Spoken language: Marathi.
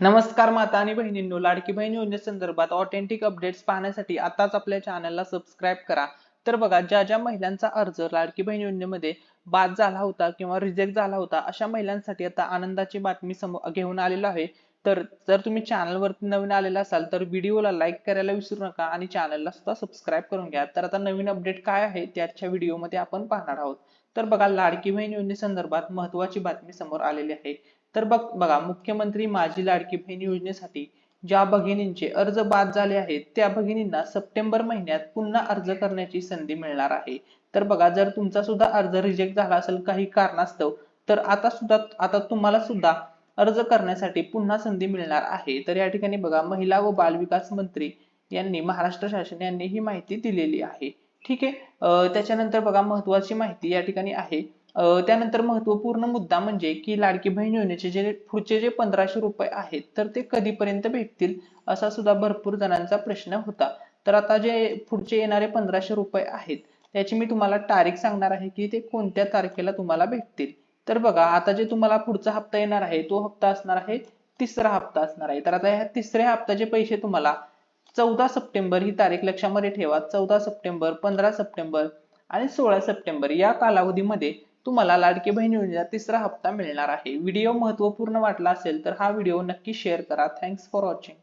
नमस्कार माता आणि बहिणींनो लाडकी बहीण योजनेसंदर्भात ऑथेंटिक अपडेट्स पाहण्यासाठी आताच आपल्या चॅनलला सबस्क्राईब करा. तर बघा ज्या ज्या महिलांचा अर्ज लाडकी बहीण योजनेमध्ये बाद झाला होता किंवा रिजेक्ट झाला होता अशा महिलांसाठी आता आनंदाची बातमी समोर घेऊन आलेलो आहे. तर जर तुम्ही चॅनलवरती नवीन आलेला असाल तर व्हिडिओला लाईक करायला विसरू नका आणि चॅनलला सुद्धा सबस्क्राईब करून घ्या. तर आता नवीन अपडेट काय आहे त्याच्या व्हिडिओमध्ये आपण पाहणार आहोत. तर बघा लाडकी बहीण योजनेसंदर्भात महत्वाची बातमी समोर आलेली आहे. तर बघ बघा मुख्यमंत्री माझी लाडकी बहीण योजनेसाठी ज्या भगिनींचे अर्ज बाद झाले आहेत त्या भगिनींना सप्टेंबर महिन्यात पुन्हा अर्ज करण्याची संधी मिळणार आहे. तर बघा जर तुमचा सुद्धा अर्ज रिजेक्ट झाला असेल काही कारणास्तव तर आता सुद्धा आता तुम्हाला सुद्धा अर्ज करण्यासाठी पुन्हा संधी मिळणार आहे. तर या ठिकाणी बघा महिला व बालविकास मंत्री यांनी महाराष्ट्र शासन यांनी ही माहिती दिलेली आहे. ठीक आहे? त्याच्यानंतर बघा महत्वाची माहिती या ठिकाणी आहे. त्यानंतर महत्त्वपूर्ण मुद्दा म्हणजे की लाडकी बहीण योजनेचे जे पुढचे जे पंधराशे रुपये आहेत तर ते कधीपर्यंत भेटतील असा सुद्धा भरपूर जणांचा प्रश्न होता. तर आता जे पुढचे येणारे पंधराशे रुपये आहेत त्याची मी तुम्हाला तारीख सांगणार आहे की ते कोणत्या तारखेला तुम्हाला भेटतील. तर बघा आता जे तुम्हाला पुढचा हप्ता येणार आहे तो हप्ता असणार आहे तिसरा हप्ता असणार आहे. तर आता ह्या तिसऱ्या हप्त्याचे पैसे तुम्हाला चौदा सप्टेंबर ही तारीख लक्षामध्ये ठेवा. चौदा सप्टेंबर पंधरा सप्टेंबर आणि सोळा सप्टेंबर या कालावधीमध्ये तुम्हाला लाडकी बहीण योजनेचा तिसरा हप्ता मिळणार आहे. व्हिडिओ महत्त्वपूर्ण वाटला असेल तर हा व्हिडिओ नक्की शेअर करा. Thanks for watching